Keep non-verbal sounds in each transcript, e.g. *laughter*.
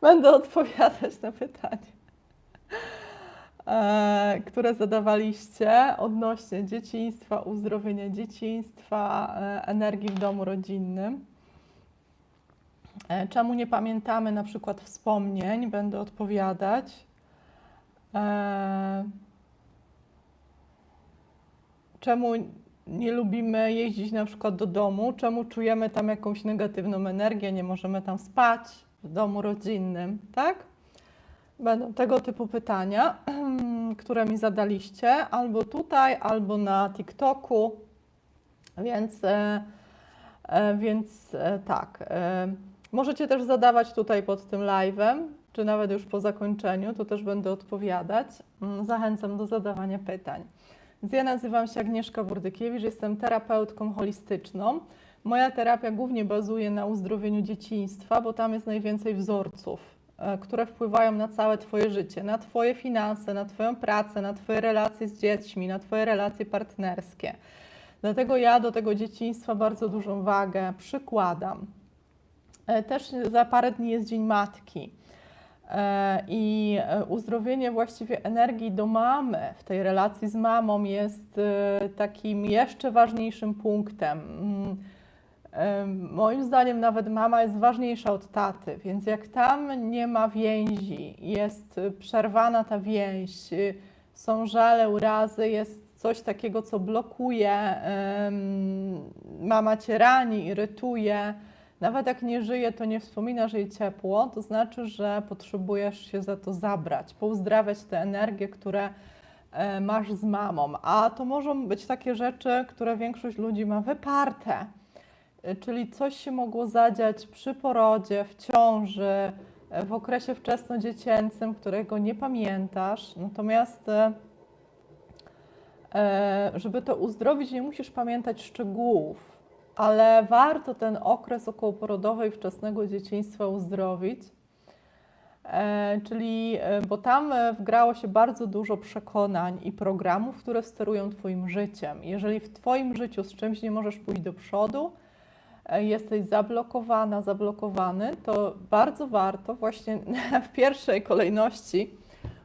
Będę odpowiadać na pytanie, e, które zadawaliście odnośnie dzieciństwa, uzdrowienia dzieciństwa, e, energii w domu rodzinnym. E, Czemu nie pamiętamy na przykład wspomnień? Będę odpowiadać. Czemu nie lubimy jeździć na przykład do domu? Czemu czujemy tam jakąś negatywną energię? Nie możemy tam spać w domu rodzinnym, tak? Będą tego typu pytania, *clears throat* które mi zadaliście, albo tutaj, albo na TikToku. Więc, e, e, więc e, tak. Możecie też zadawać tutaj pod tym live'em, czy nawet już po zakończeniu, to też będę odpowiadać. Mm, Zachęcam do zadawania pytań. Więc ja nazywam się Agnieszka Burdykiewicz, jestem terapeutką holistyczną. Moja terapia głównie bazuje na uzdrowieniu dzieciństwa, bo tam jest najwięcej wzorców, e, które wpływają na całe Twoje życie, na Twoje finanse, na Twoją pracę, na Twoje relacje z dziećmi, na Twoje relacje partnerskie. Dlatego ja do tego dzieciństwa bardzo dużą wagę przykładam. E, Też za parę dni jest Dzień Matki. E, I uzdrowienie właściwie energii do mamy w tej relacji z mamą jest takim jeszcze ważniejszym punktem. Moim zdaniem nawet mama jest ważniejsza od taty, więc jak tam nie ma więzi, jest przerwana ta więź, są żale, urazy, jest coś takiego, co blokuje, mama cię rani, irytuje, nawet jak nie żyje, to nie wspominasz jej ciepło, to znaczy, że potrzebujesz się za to zabrać, pouzdrawiać te energie, które e, masz z mamą. A to mogą być takie rzeczy, które większość ludzi ma wyparte. E, Czyli coś się mogło zadziać przy porodzie, w ciąży, e, w okresie wczesnodziecięcym, którego nie pamiętasz. Natomiast e, żeby to uzdrowić, nie musisz pamiętać szczegółów ale warto ten okres okołoporodowy i wczesnego dzieciństwa uzdrowić. Czyli, bo tam wgrało się bardzo dużo przekonań i programów, które sterują Twoim życiem. Jeżeli w Twoim życiu z czymś nie możesz pójść do przodu, jesteś zablokowana, zablokowany, to bardzo warto właśnie *laughs* w pierwszej kolejności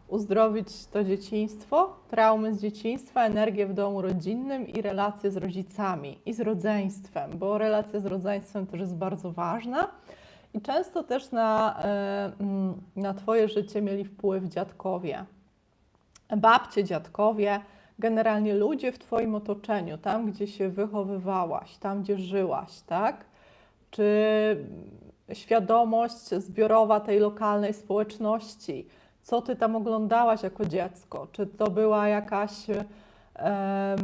uzdrowić to dzieciństwo, traumy z dzieciństwa, energię w domu rodzinnym i relacje z rodzicami i z rodzeństwem, bo relacja z rodzeństwem też jest bardzo ważna. I często też na, e, mm, na Twoje życie mieli wpływ dziadkowie, babcie, dziadkowie, generalnie ludzie w Twoim otoczeniu, tam gdzie się wychowywałaś, tam gdzie żyłaś, tak? Czy świadomość zbiorowa tej lokalnej społeczności, co ty tam oglądałaś jako dziecko? Czy to była jakaś em,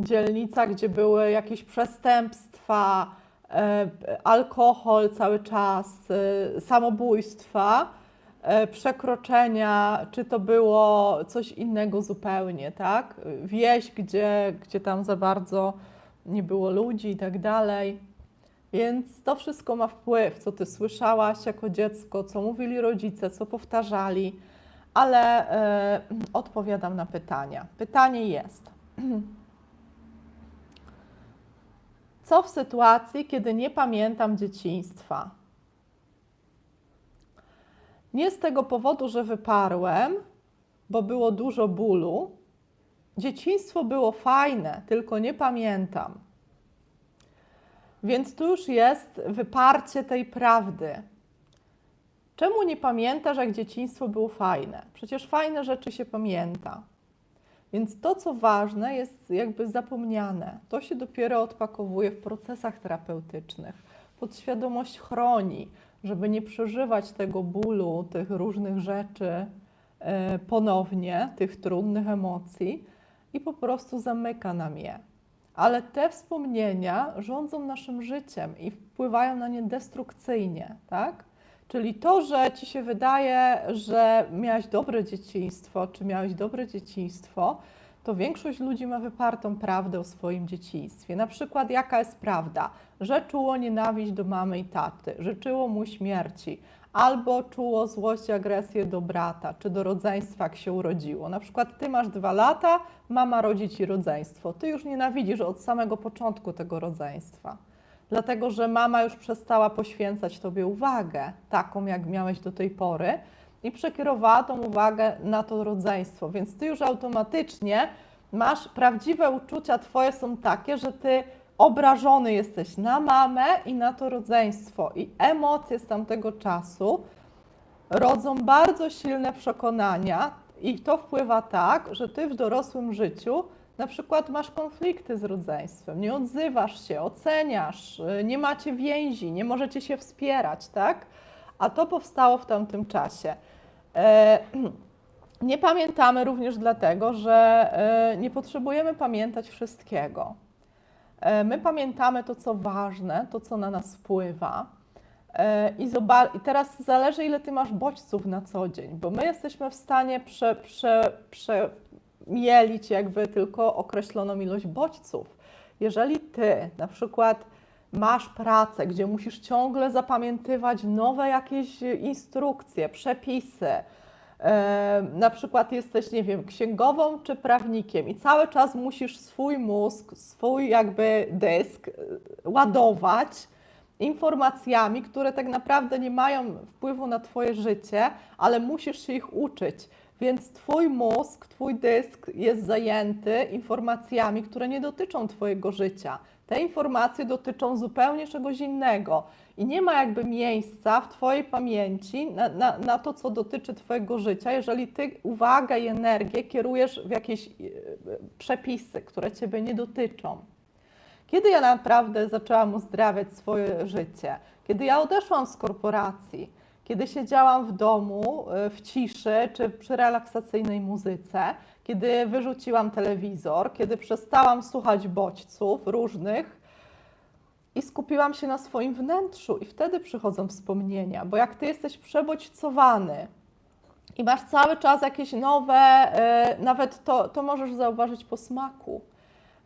dzielnica, gdzie były jakieś przestępstwa, e, alkohol cały czas, e, samobójstwa, e, przekroczenia, czy to było coś innego zupełnie, tak? Wieś, gdzie, gdzie tam za bardzo nie było ludzi i tak dalej. Więc to wszystko ma wpływ, co ty słyszałaś jako dziecko, co mówili rodzice, co powtarzali, ale e, odpowiadam na pytania. Pytanie jest: *clears throat* co w sytuacji, kiedy nie pamiętam dzieciństwa? Nie z tego powodu, że wyparłem, bo było dużo bólu. Dzieciństwo było fajne, tylko nie pamiętam. Więc tu już jest wyparcie tej prawdy. Czemu nie pamiętasz, jak dzieciństwo było fajne? Przecież fajne rzeczy się pamięta. Więc to, co ważne, jest jakby zapomniane. To się dopiero odpakowuje w procesach terapeutycznych. Podświadomość chroni, żeby nie przeżywać tego bólu, tych różnych rzeczy e, ponownie, tych trudnych emocji i po prostu zamyka nam je. Ale te wspomnienia rządzą naszym życiem i wpływają na nie destrukcyjnie, tak? Czyli to, że ci się wydaje, że miałaś dobre dzieciństwo, czy miałeś dobre dzieciństwo, to większość ludzi ma wypartą prawdę o swoim dzieciństwie. Na przykład, jaka jest prawda? Że czuło nienawiść do mamy i taty, życzyło mu śmierci, albo czuło złość i agresję do brata, czy do rodzeństwa, jak się urodziło. Na przykład, ty masz dwa lata, mama rodzi ci rodzeństwo. Ty już nienawidzisz od samego początku tego rodzeństwa. dlatego że mama już przestała poświęcać Tobie uwagę, taką jak miałeś do tej pory, i przekierowała tą uwagę na to rodzeństwo. Więc Ty już automatycznie masz prawdziwe uczucia, Twoje są takie, że Ty obrażony jesteś na mamę i na to rodzeństwo. I emocje z tamtego czasu rodzą bardzo silne przekonania, i to wpływa tak, że Ty w dorosłym życiu na przykład masz konflikty z rodzeństwem, nie odzywasz się, oceniasz, y, nie macie więzi, nie możecie się wspierać, tak? A to powstało w tamtym czasie. E, *clears throat* Nie pamiętamy również dlatego, że e, nie potrzebujemy pamiętać wszystkiego. E, My pamiętamy to, co ważne, to, co na nas wpływa. I, I teraz zależy, ile ty masz bodźców na co dzień, bo my jesteśmy w stanie prze, prze, przemielić jakby tylko określoną ilość bodźców. Jeżeli ty na przykład masz pracę, gdzie musisz ciągle zapamiętywać nowe jakieś instrukcje, przepisy, e, na przykład jesteś, nie wiem, księgową czy prawnikiem i cały czas musisz swój mózg, swój jakby dysk e, ładować informacjami, które tak naprawdę nie mają wpływu na Twoje życie, ale musisz się ich uczyć. Więc Twój mózg, Twój dysk jest zajęty informacjami, które nie dotyczą Twojego życia. Te informacje dotyczą zupełnie czegoś innego i nie ma jakby miejsca w Twojej pamięci na, na, na to, co dotyczy Twojego życia, jeżeli Ty uwagę i energię kierujesz w jakieś e, przepisy, które Ciebie nie dotyczą. Kiedy ja naprawdę zaczęłam uzdrawiać swoje życie? Kiedy ja odeszłam z korporacji, kiedy siedziałam w domu y, w ciszy czy przy relaksacyjnej muzyce, kiedy wyrzuciłam telewizor, kiedy przestałam słuchać bodźców różnych i skupiłam się na swoim wnętrzu, i wtedy przychodzą wspomnienia, bo jak ty jesteś przebodźcowany, i masz cały czas jakieś nowe, y, nawet to, to możesz zauważyć po smaku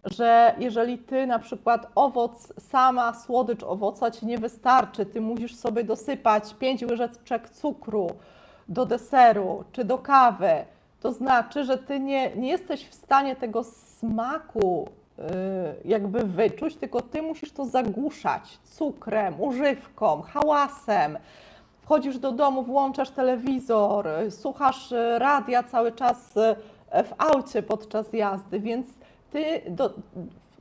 że jeżeli ty na przykład owoc, sama słodycz owoca ci nie wystarczy, ty musisz sobie dosypać 5 łyżeczek cukru do deseru czy do kawy, to znaczy, że ty nie, nie jesteś w stanie tego smaku yy, jakby wyczuć, tylko ty musisz to zagłuszać cukrem, używką, hałasem. Wchodzisz do domu, włączasz telewizor, yy, słuchasz yy, radia cały czas w aucie podczas jazdy, więc ty do,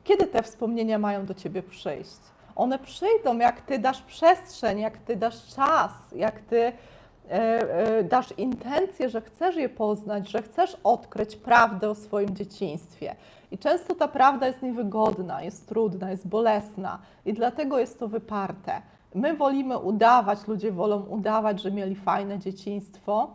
kiedy te wspomnienia mają do ciebie przyjść? One przyjdą, jak ty dasz przestrzeń, jak ty dasz czas, jak ty e, e, dasz intencję, że chcesz je poznać, że chcesz odkryć prawdę o swoim dzieciństwie. I często ta prawda jest niewygodna, jest trudna, jest bolesna i dlatego jest to wyparte. My wolimy udawać, ludzie wolą udawać, że mieli fajne dzieciństwo,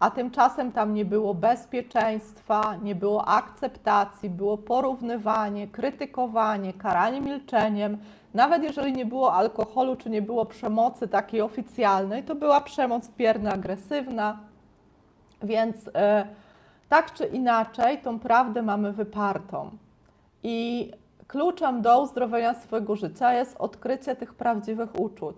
a tymczasem tam nie było bezpieczeństwa, nie było akceptacji, było porównywanie, krytykowanie, karanie milczeniem. Nawet jeżeli nie było alkoholu czy nie było przemocy takiej oficjalnej, to była przemoc bierna, agresywna. Więc e, tak czy inaczej, tą prawdę mamy wypartą. I kluczem do uzdrowienia swojego życia jest odkrycie tych prawdziwych uczuć.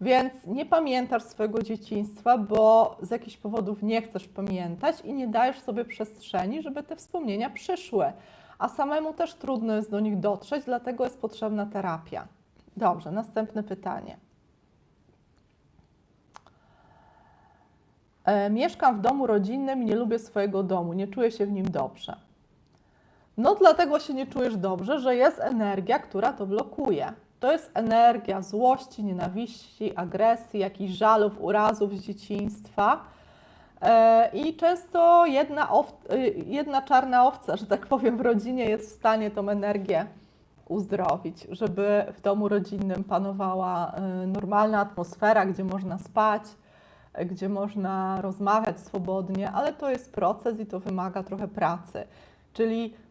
Więc nie pamiętasz swojego dzieciństwa, bo z jakichś powodów nie chcesz pamiętać i nie dajesz sobie przestrzeni, żeby te wspomnienia przyszły. A samemu też trudno jest do nich dotrzeć, dlatego jest potrzebna terapia. Dobrze, następne pytanie. E, mieszkam w domu rodzinnym i nie lubię swojego domu, nie czuję się w nim dobrze. No, dlatego się nie czujesz dobrze, że jest energia, która to blokuje. To jest energia złości, nienawiści, agresji, jakichś żalów, urazów z dzieciństwa. E, I często jedna, y, jedna czarna owca, że tak powiem, w rodzinie jest w stanie tą energię uzdrowić, żeby w domu rodzinnym panowała y, normalna atmosfera, gdzie można spać, gdzie można rozmawiać swobodnie, ale to jest proces i to wymaga trochę pracy. Czyli E,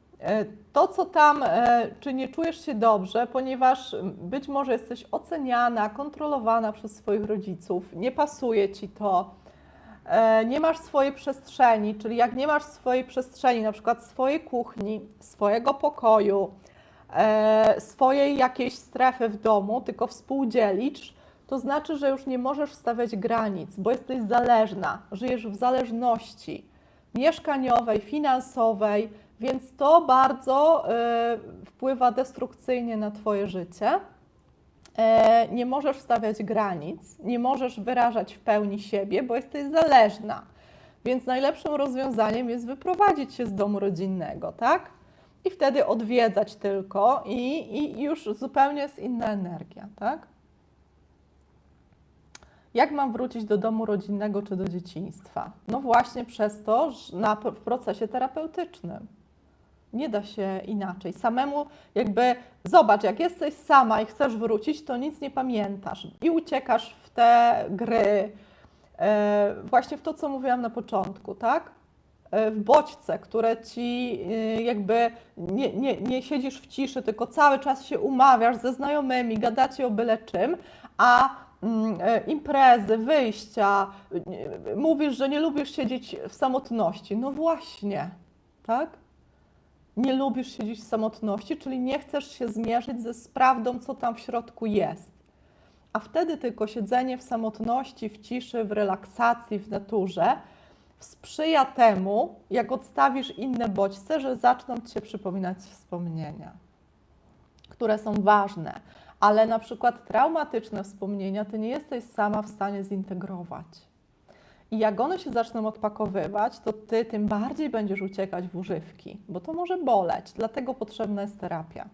to, co tam, e, czy nie czujesz się dobrze, ponieważ być może jesteś oceniana, kontrolowana przez swoich rodziców, nie pasuje ci to, e, nie masz swojej przestrzeni, czyli jak nie masz swojej przestrzeni, na przykład swojej kuchni, swojego pokoju, swojej jakiejś strefy w domu, tylko współdzielisz, to znaczy, że już nie możesz stawiać granic, bo jesteś zależna, żyjesz w zależności mieszkaniowej, finansowej, więc to bardzo y, wpływa destrukcyjnie na Twoje życie. e, nie możesz stawiać granic, nie możesz wyrażać w pełni siebie, bo jesteś zależna. Więc najlepszym rozwiązaniem jest wyprowadzić się z domu rodzinnego, tak? I wtedy odwiedzać tylko i, i już zupełnie jest inna energia, tak? Jak mam wrócić do domu rodzinnego czy do dzieciństwa? No właśnie przez to, że na, w procesie terapeutycznym. Nie da się inaczej. Samemu jakby zobacz, jak jesteś sama i chcesz wrócić, to nic nie pamiętasz i uciekasz w te gry, e, właśnie w to, co mówiłam na początku, tak? E, w bodźce, które ci e, jakby nie, nie, nie siedzisz w ciszy, tylko cały czas się umawiasz ze znajomymi, gadacie o byle czym, a mm, imprezy, wyjścia, mówisz, że nie lubisz siedzieć w samotności. No właśnie, tak? Nie lubisz siedzieć w samotności, czyli nie chcesz się zmierzyć ze sprawdą, co tam w środku jest. A wtedy tylko siedzenie w samotności, w ciszy, w relaksacji, w naturze sprzyja temu, jak odstawisz inne bodźce, że zaczną ci się przypominać wspomnienia, które są ważne, ale na przykład traumatyczne wspomnienia ty nie jesteś sama w stanie zintegrować. I jak one się zaczną odpakowywać, to ty tym bardziej będziesz uciekać w używki, bo to może boleć, dlatego potrzebna jest terapia.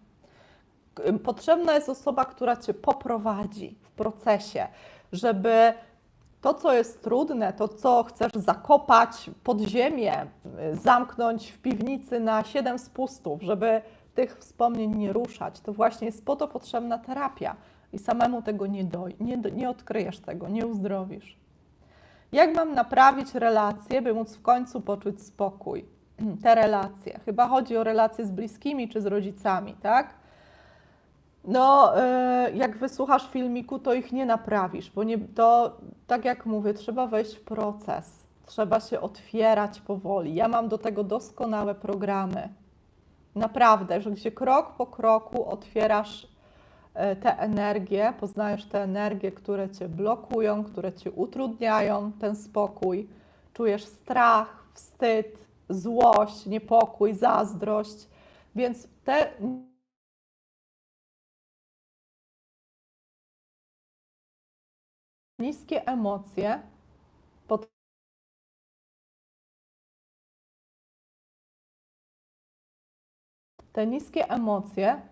Potrzebna jest osoba, która cię poprowadzi w procesie, żeby to, co jest trudne, to, co chcesz zakopać pod ziemię, y, zamknąć w piwnicy na siedem spustów, żeby tych wspomnień nie ruszać, to właśnie jest po to potrzebna terapia. I samemu tego nie, doj- nie, nie odkryjesz tego, nie uzdrowisz. Jak mam naprawić relacje, by móc w końcu poczuć spokój? *clears throat* Te relacje. Chyba chodzi o relacje z bliskimi czy z rodzicami, tak? No, e, jak wysłuchasz filmiku, to ich nie naprawisz, bo nie, to, tak jak mówię, trzeba wejść w proces, trzeba się otwierać powoli. Ja mam do tego doskonałe programy. Naprawdę, że gdzie krok po kroku otwierasz te energie, poznajesz te energie, które cię blokują, które ci utrudniają ten spokój. Czujesz strach, wstyd, złość, niepokój, zazdrość. Więc te niskie emocje te niskie emocje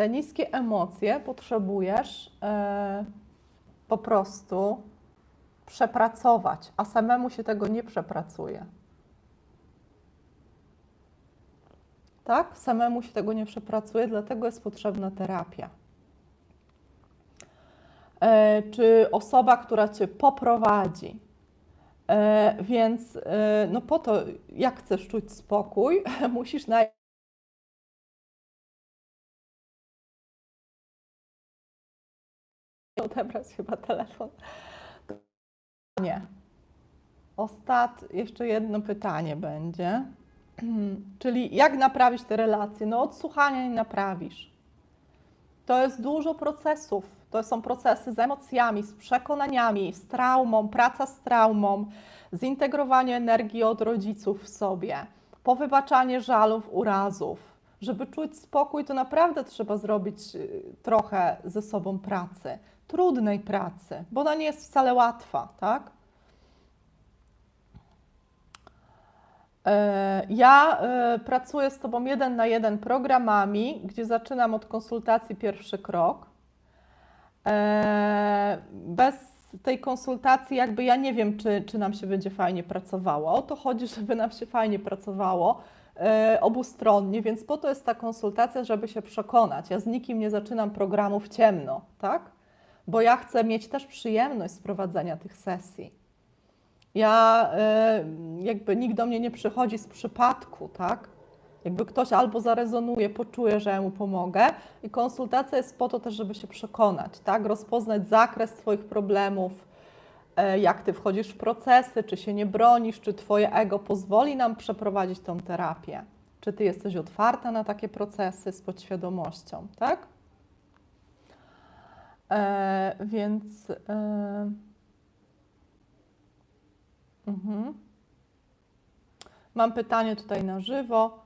te niskie emocje potrzebujesz e, po prostu przepracować, a samemu się tego nie przepracuje. Tak? Samemu się tego nie przepracuje, dlatego jest potrzebna terapia. E, czy osoba, która cię poprowadzi. E, więc e, no po to, jak chcesz czuć spokój, *laughs* musisz naj *laughs* odebrać chyba telefon. Nie. Ostat, jeszcze jedno pytanie będzie. *clears throat* Czyli jak naprawić te relacje? No od słuchania nie naprawisz. To jest dużo procesów. To są procesy z emocjami, z przekonaniami, z traumą, praca z traumą, zintegrowanie energii od rodziców w sobie, powybaczanie żalów, urazów. Żeby czuć spokój, to naprawdę trzeba zrobić y, trochę ze sobą pracy, trudnej pracy, bo ona nie jest wcale łatwa, tak? E, Ja e, pracuję z Tobą jeden na jeden programami, gdzie zaczynam od konsultacji pierwszy krok. E, Bez tej konsultacji, jakby ja nie wiem, czy, czy nam się będzie fajnie pracowało. O to chodzi, *laughs* żeby nam się fajnie pracowało obustronnie, więc po to jest ta konsultacja, żeby się przekonać. Ja z nikim nie zaczynam programu w ciemno, tak? Bo ja chcę mieć też przyjemność z prowadzenia tych sesji. Ja e, jakby nikt do mnie nie przychodzi z przypadku, tak? Jakby ktoś albo zarezonuje, poczuje, że ja mu pomogę i konsultacja jest po to też, żeby się przekonać, tak? Rozpoznać zakres Twoich problemów, e, jak Ty wchodzisz w procesy, czy się nie bronisz, czy Twoje ego pozwoli nam przeprowadzić tą terapię. Czy Ty jesteś otwarta na takie procesy z podświadomością, tak? E, więc... E, Mhm. Mam pytanie tutaj na żywo.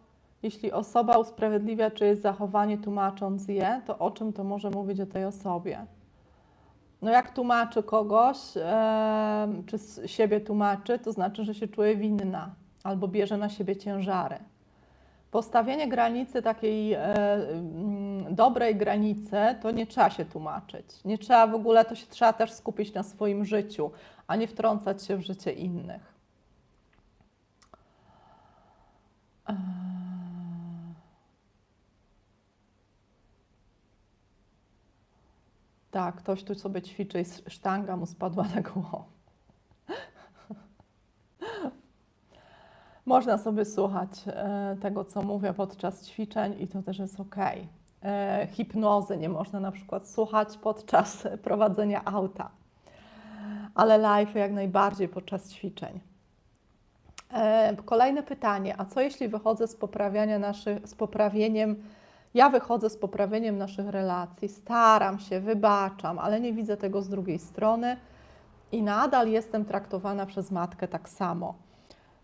Jeśli osoba usprawiedliwia czyjeś zachowanie tłumacząc je, to o czym to może mówić o tej osobie? No jak tłumaczy kogoś, e, czy siebie tłumaczy, to znaczy, że się czuje winna albo bierze na siebie ciężary. Postawienie granicy takiej e, mm, dobrej granicy, to nie trzeba się tłumaczyć. Nie trzeba w ogóle, to się trzeba też skupić na swoim życiu, a nie wtrącać się w życie innych. Eee. Tak, ktoś tu sobie ćwiczy i sztanga mu spadła na głowę. Można sobie słuchać e, tego, co mówię podczas ćwiczeń i to też jest ok. E, hipnozy nie można na przykład słuchać podczas prowadzenia auta, ale live jak najbardziej podczas ćwiczeń. E, Kolejne pytanie, a co jeśli wychodzę z poprawiania naszych, z poprawieniem, ja wychodzę z poprawieniem naszych relacji, staram się, wybaczam, ale nie widzę tego z drugiej strony i nadal jestem traktowana przez matkę tak samo.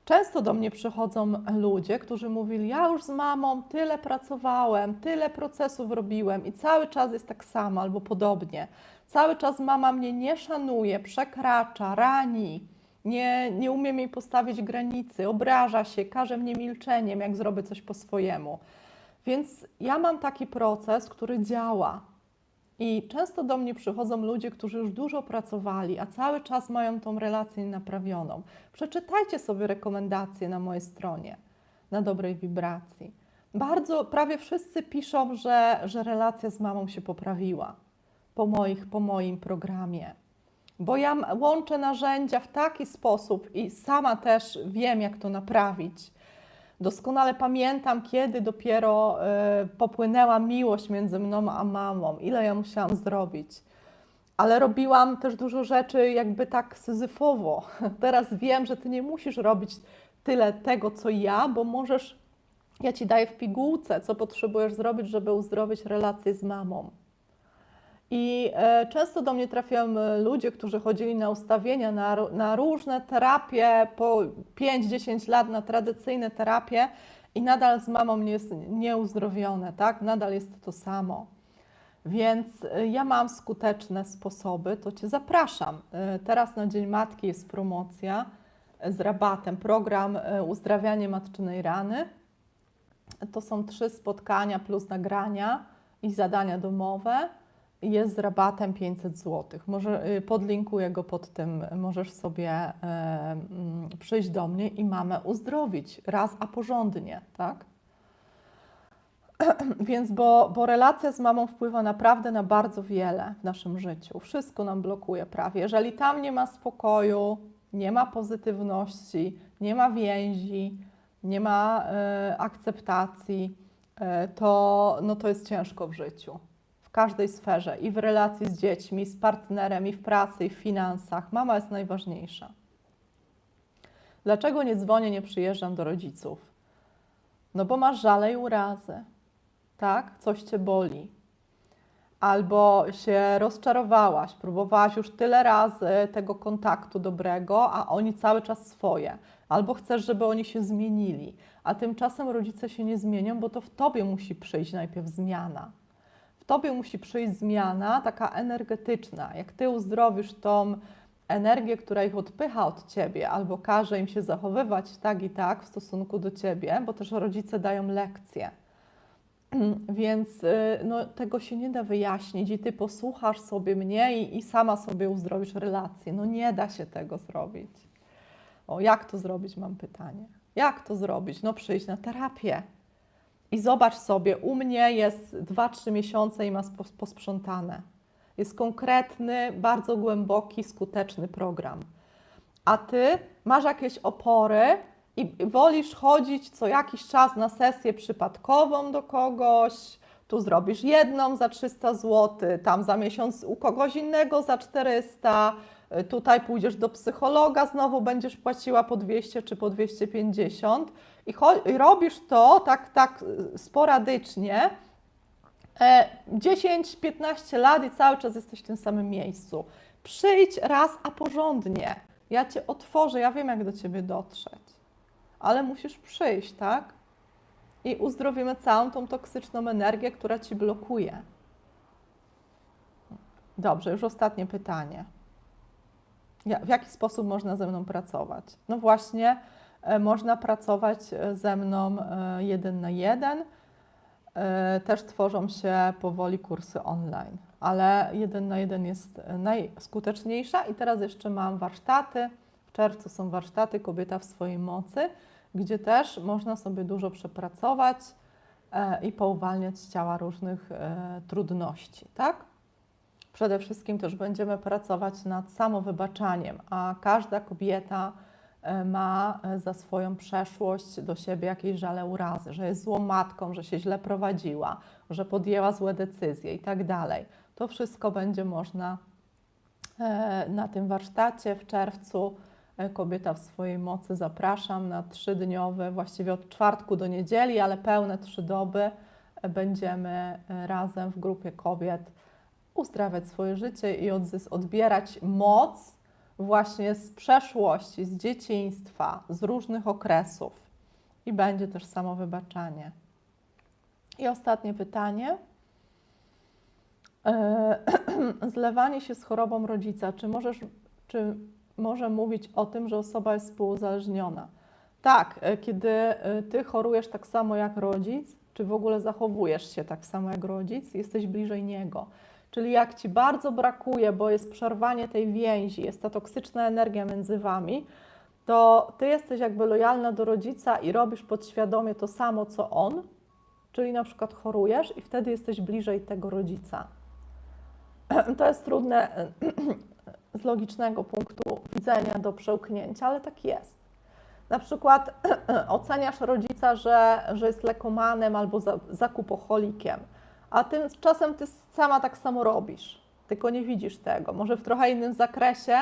Często do mnie przychodzą ludzie, którzy mówili: Ja już z mamą tyle pracowałem, tyle procesów robiłem i cały czas jest tak samo albo podobnie. Cały czas mama mnie nie szanuje, przekracza, rani, nie, nie umie mi postawić granicy, obraża się, każe mnie milczeniem, jak zrobię coś po swojemu. Więc ja mam taki proces, który działa. I często do mnie przychodzą ludzie, którzy już dużo pracowali, a cały czas mają tą relację naprawioną. Przeczytajcie sobie rekomendacje na mojej stronie, na dobrej wibracji. Bardzo, prawie wszyscy piszą, że, że relacja z mamą się poprawiła po, moich, po moim programie. Bo ja łączę narzędzia w taki sposób i sama też wiem, jak to naprawić. Doskonale pamiętam, kiedy dopiero e, popłynęła miłość między mną a mamą, ile ja musiałam zrobić. Ale robiłam też dużo rzeczy jakby tak syzyfowo. *laughs* Teraz wiem, że ty nie musisz robić tyle tego, co ja, bo możesz, ja ci daję w pigułce, co potrzebujesz zrobić, żeby uzdrowić relację z mamą. I e, często do mnie trafiają e, ludzie, którzy chodzili na ustawienia, na, na różne terapie, po 5-10 lat na tradycyjne terapie i nadal z mamą jest nieuzdrowione, tak? Nadal jest to samo. Więc e, ja mam skuteczne sposoby, to Cię zapraszam. Teraz na Dzień Matki jest promocja z rabatem, program Uzdrawianie Matczynej Rany. To są trzy spotkania plus nagrania i zadania domowe. Jest z rabatem 500 zł. Może y, podlinkuję go pod tym. Możesz sobie e, mm, przyjść do mnie i mamę uzdrowić raz, a porządnie, tak? *clears throat* Więc, bo, bo relacja z mamą wpływa naprawdę na bardzo wiele w naszym życiu. Wszystko nam blokuje prawie. Jeżeli tam nie ma spokoju, nie ma pozytywności, nie ma więzi, nie ma e, akceptacji, e, to, no to jest ciężko w życiu. W każdej sferze i w relacji z dziećmi, z partnerem, i w pracy, i w finansach. Mama jest najważniejsza. Dlaczego nie dzwonię, nie przyjeżdżam do rodziców? No bo masz żale i urazy, tak? Coś cię boli. Albo się rozczarowałaś, próbowałaś już tyle razy tego kontaktu dobrego, a oni cały czas swoje. Albo chcesz, żeby oni się zmienili, a tymczasem rodzice się nie zmienią, bo to w tobie musi przyjść najpierw zmiana. Tobie musi przyjść zmiana taka energetyczna. Jak ty uzdrowisz tą energię, która ich odpycha od ciebie, albo każe im się zachowywać tak i tak w stosunku do ciebie, bo też rodzice dają lekcje. *clears throat* Więc y, no, tego się nie da wyjaśnić i ty posłuchasz sobie mnie i, i sama sobie uzdrowisz relację. No nie da się tego zrobić. O, jak to zrobić, mam pytanie. Jak to zrobić? No przyjść na terapię. I zobacz sobie, u mnie jest 2-3 miesiące i ma posprzątane. Jest konkretny, bardzo głęboki, skuteczny program. A ty masz jakieś opory i wolisz chodzić co jakiś czas na sesję przypadkową do kogoś, tu zrobisz jedną za 300 zł, tam za miesiąc u kogoś innego za 400, y, tutaj pójdziesz do psychologa, znowu będziesz płaciła po 200 czy po 250 i, i robisz to tak, tak y, sporadycznie, e, 10-15 lat i cały czas jesteś w tym samym miejscu. Przyjdź raz, a porządnie. Ja cię otworzę, ja wiem, jak do ciebie dotrzeć. Ale musisz przyjść, tak? i uzdrowimy całą tą toksyczną energię, która ci blokuje. Dobrze, już ostatnie pytanie. W jaki sposób można ze mną pracować? No właśnie, e, można pracować e, ze mną e, jeden na jeden. Też tworzą się powoli kursy online, ale jeden na jeden jest najskuteczniejsza. I teraz jeszcze mam warsztaty. W czerwcu są warsztaty Kobieta w swojej mocy, gdzie też można sobie dużo przepracować i pouwalniać z ciała różnych trudności, tak? Przede wszystkim też będziemy pracować nad samowybaczaniem, a każda kobieta e, ma e, za swoją przeszłość do siebie jakieś żale urazy, że jest złą matką, że się źle prowadziła, że podjęła złe decyzje i tak dalej. To wszystko będzie można e, na tym warsztacie w czerwcu. Kobieta w swojej mocy zapraszam na trzydniowy, właściwie od czwartku do niedzieli, ale pełne trzy doby będziemy razem w grupie kobiet uzdrawiać swoje życie i odbierać moc właśnie z przeszłości, z dzieciństwa, z różnych okresów. I będzie też samowybaczanie. I ostatnie pytanie. E, *clears throat* Zlewanie się z chorobą rodzica. Czy możesz, czy może mówić o tym, że osoba jest współuzależniona? Tak, e, kiedy e, ty chorujesz tak samo jak rodzic, czy w ogóle zachowujesz się tak samo jak rodzic, jesteś bliżej niego. Czyli jak ci bardzo brakuje, bo jest przerwanie tej więzi, jest ta toksyczna energia między wami, to ty jesteś jakby lojalna do rodzica i robisz podświadomie to samo, co on, czyli na przykład chorujesz i wtedy jesteś bliżej tego rodzica. *clears throat* To jest trudne *clears throat* z logicznego punktu widzenia do przełknięcia, ale tak jest. Na przykład *clears throat* oceniasz rodzica, że, że jest lekomanem albo za, zakupocholikiem, a tymczasem ty sama tak samo robisz, tylko nie widzisz tego, może w trochę innym zakresie,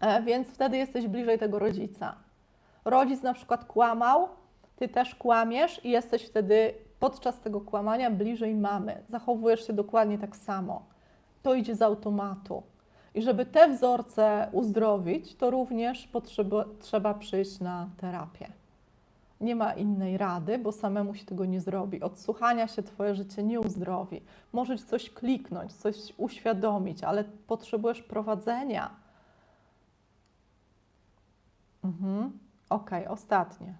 e, więc wtedy jesteś bliżej tego rodzica. Rodzic na przykład kłamał, ty też kłamiesz i jesteś wtedy podczas tego kłamania bliżej mamy. Zachowujesz się dokładnie tak samo. To idzie z automatu. I żeby te wzorce uzdrowić, to również potrzeba, trzeba przyjść na terapię. Nie ma innej rady, bo samemu się tego nie zrobi. Od słuchania się Twoje życie nie uzdrowi. Możesz coś kliknąć, coś uświadomić, ale potrzebujesz prowadzenia. Mhm. Okej, ostatnie.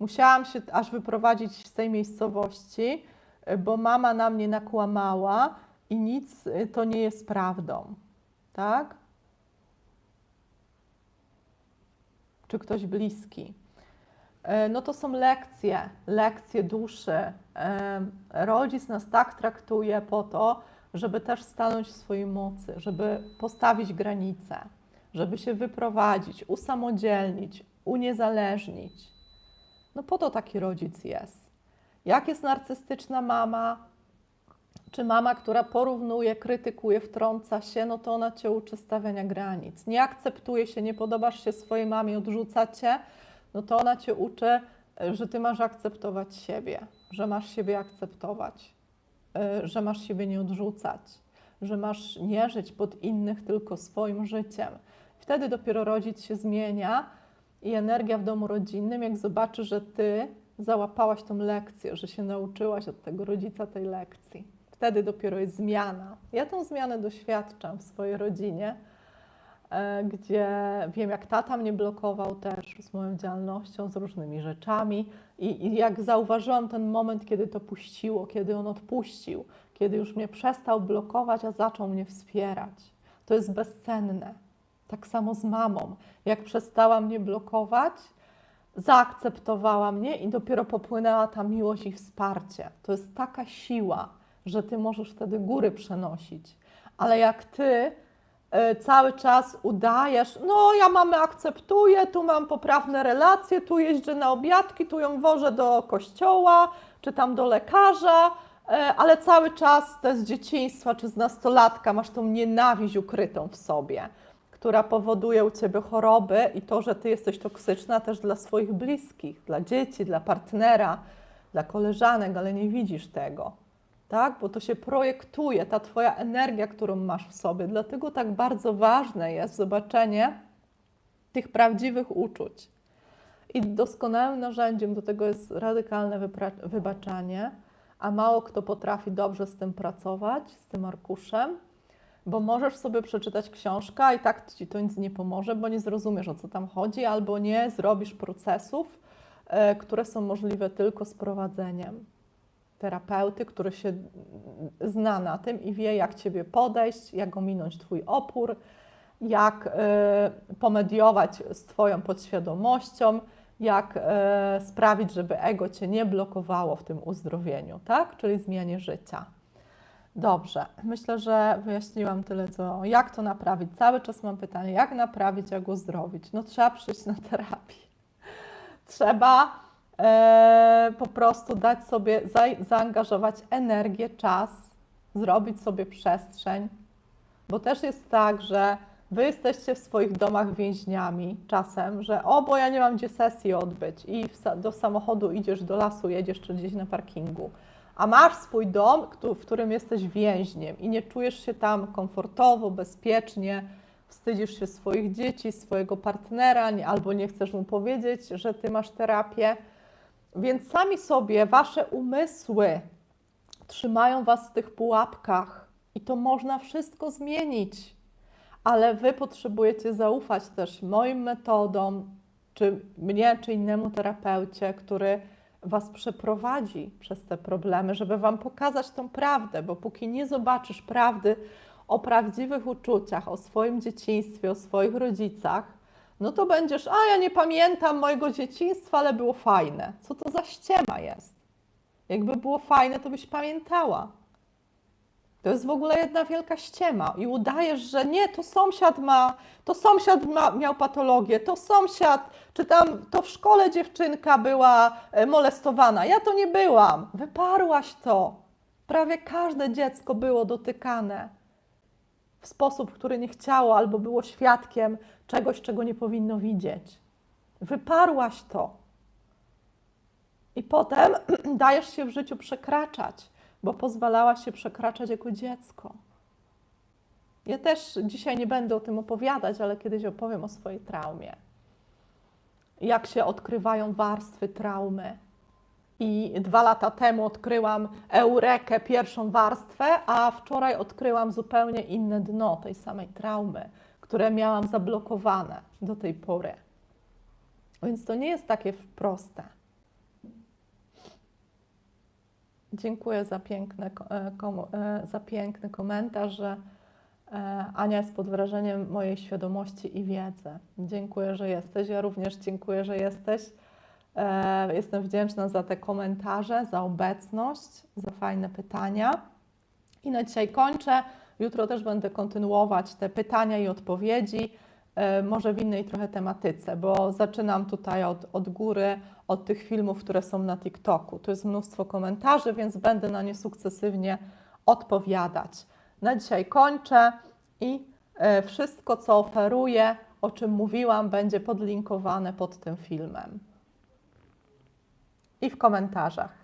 Musiałam się aż wyprowadzić z tej miejscowości, y, bo mama na mnie nakłamała i nic y, to nie jest prawdą. Tak? Czy ktoś bliski? E, No to są lekcje, lekcje duszy. E, Rodzic nas tak traktuje po to, żeby też stanąć w swojej mocy, żeby postawić granice, żeby się wyprowadzić, usamodzielnić, uniezależnić. No po to taki rodzic jest. Jak jest narcystyczna mama, czy mama, która porównuje, krytykuje, wtrąca się, no to ona cię uczy stawiania granic. Nie akceptuje się, nie podobasz się swojej mamie, odrzuca cię, no to ona cię uczy, y, że ty masz akceptować siebie, że masz siebie akceptować, y, że masz siebie nie odrzucać, że masz nie żyć pod innych, tylko swoim życiem. Wtedy dopiero rodzic się zmienia i energia w domu rodzinnym, jak zobaczy, że ty załapałaś tą lekcję, że się nauczyłaś od tego rodzica tej lekcji. Wtedy dopiero jest zmiana. Ja tą zmianę doświadczam w swojej rodzinie, e, gdzie wiem, jak tata mnie blokował też z moją działalnością, z różnymi rzeczami. I, I jak zauważyłam ten moment, kiedy to puściło, kiedy on odpuścił, kiedy już mnie przestał blokować, a zaczął mnie wspierać. To jest bezcenne. Tak samo z mamą. Jak przestała mnie blokować, zaakceptowała mnie i dopiero popłynęła ta miłość i wsparcie. To jest taka siła, że ty możesz wtedy góry przenosić. Ale jak ty cały czas udajesz, no ja mamy akceptuję, tu mam poprawne relacje, tu jeżdżę na obiadki, tu ją wożę do kościoła, czy tam do lekarza, y, ale cały czas to z dzieciństwa czy z nastolatka masz tą nienawiść ukrytą w sobie która powoduje u ciebie choroby i to, że ty jesteś toksyczna też dla swoich bliskich, dla dzieci, dla partnera, dla koleżanek, ale nie widzisz tego. Tak? Bo to się projektuje, ta twoja energia, którą masz w sobie. Dlatego tak bardzo ważne jest zobaczenie tych prawdziwych uczuć. I doskonałym narzędziem do tego jest radykalne wybaczanie, a mało kto potrafi dobrze z tym pracować, z tym arkuszem, bo możesz sobie przeczytać książkę, i tak ci to nic nie pomoże, bo nie zrozumiesz o co tam chodzi, albo nie zrobisz procesów, e, które są możliwe tylko z prowadzeniem terapeuty, który się zna na tym i wie, jak ciebie podejść, jak ominąć twój opór, jak e, pomediować z Twoją podświadomością, jak e, sprawić, żeby ego Cię nie blokowało w tym uzdrowieniu, tak? Czyli zmianie życia. Dobrze, myślę, że wyjaśniłam tyle, co jak to naprawić. Cały czas mam pytanie, jak naprawić, jak uzdrowić? No trzeba przyjść na terapię. Trzeba po prostu dać sobie, za, zaangażować energię, czas, zrobić sobie przestrzeń, bo też jest tak, że Wy jesteście w swoich domach więźniami czasem, że o, bo ja nie mam gdzie sesji odbyć i do samochodu idziesz do lasu, jedziesz czy gdzieś na parkingu, a masz swój dom, w którym jesteś więźniem i nie czujesz się tam komfortowo, bezpiecznie, wstydzisz się swoich dzieci, swojego partnera, albo nie chcesz mu powiedzieć, że ty masz terapię. Więc sami sobie, wasze umysły trzymają was w tych pułapkach i to można wszystko zmienić. Ale wy potrzebujecie zaufać też moim metodom, czy mnie, czy innemu terapeucie, który was przeprowadzi przez te problemy, żeby wam pokazać tą prawdę, bo póki nie zobaczysz prawdy o prawdziwych uczuciach, o swoim dzieciństwie, o swoich rodzicach, no to będziesz, a ja nie pamiętam mojego dzieciństwa, ale było fajne. Co to za ściema jest? Jakby było fajne, to byś pamiętała. To jest w ogóle jedna wielka ściema i udajesz, że nie, to sąsiad ma, to sąsiad ma, miał patologię, to sąsiad, czy tam to w szkole dziewczynka była e, molestowana. Ja to nie byłam. Wyparłaś to. Prawie każde dziecko było dotykane w sposób, który nie chciało albo było świadkiem czegoś, czego nie powinno widzieć. Wyparłaś to. I potem *clears throat* dajesz się w życiu przekraczać bo pozwalałaś się przekraczać jako dziecko. Ja też dzisiaj nie będę o tym opowiadać, ale kiedyś opowiem o swojej traumie. Jak się odkrywają warstwy traumy. I dwa lata temu odkryłam eurekę, pierwszą warstwę, a wczoraj odkryłam zupełnie inne dno tej samej traumy, które miałam zablokowane do tej pory. Więc to nie jest takie proste. Dziękuję za, piękne, e, e, za piękny komentarz, że e, Ania jest pod wrażeniem mojej świadomości i wiedzy. Dziękuję, że jesteś. Ja również dziękuję, że jesteś. E, Jestem wdzięczna za te komentarze, za obecność, za fajne pytania. I na dzisiaj kończę. Jutro też będę kontynuować te pytania i odpowiedzi, e, może w innej trochę tematyce, bo zaczynam tutaj od, od góry, od tych filmów, które są na TikToku. Tu jest mnóstwo komentarzy, więc będę na nie sukcesywnie odpowiadać. Na dzisiaj kończę i e, wszystko, co oferuję, o czym mówiłam, będzie podlinkowane pod tym filmem i w komentarzach.